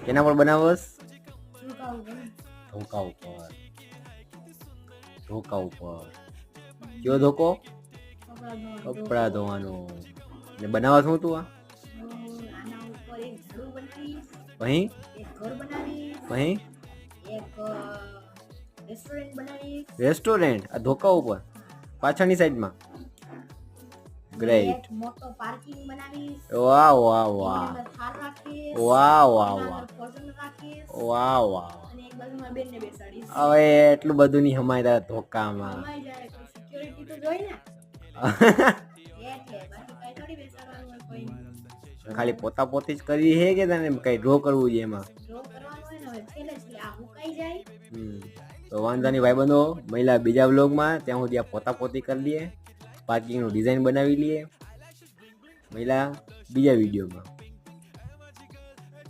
કેના પર બનાવસ ધોકા ઉપર ધોકા ઉપર કયો ધોકો કપડાં ધોવાનો ને બનાવવા શું તું આ અહીં અહીં રેસ્ટોરન્ટ આ ધોકા ઉપર પાછળની સાઈડમાં ગ્રેટ મોટો પાર્કિંગ બનાવીશ વાહ વાહ વાહ વાહ વાહ વાહ. વાહ વાહ. હવે એટલું બધું નહીં હમાય તારા ધોકામાં. ખાલી પોતા પોતે જ કરવી છે કે તને કઈ ડ્રો કરવું છે એમાં. તો વાંધો નહીં ભાઈબંધો મહિલા બીજા બ્લોગમાં ત્યાં સુધી આ પોતા પોતી કરી લઈએ. પાર્કિંગનું ડિઝાઇન બનાવી લઈએ. મહિલા બીજા વિડીયોમાં.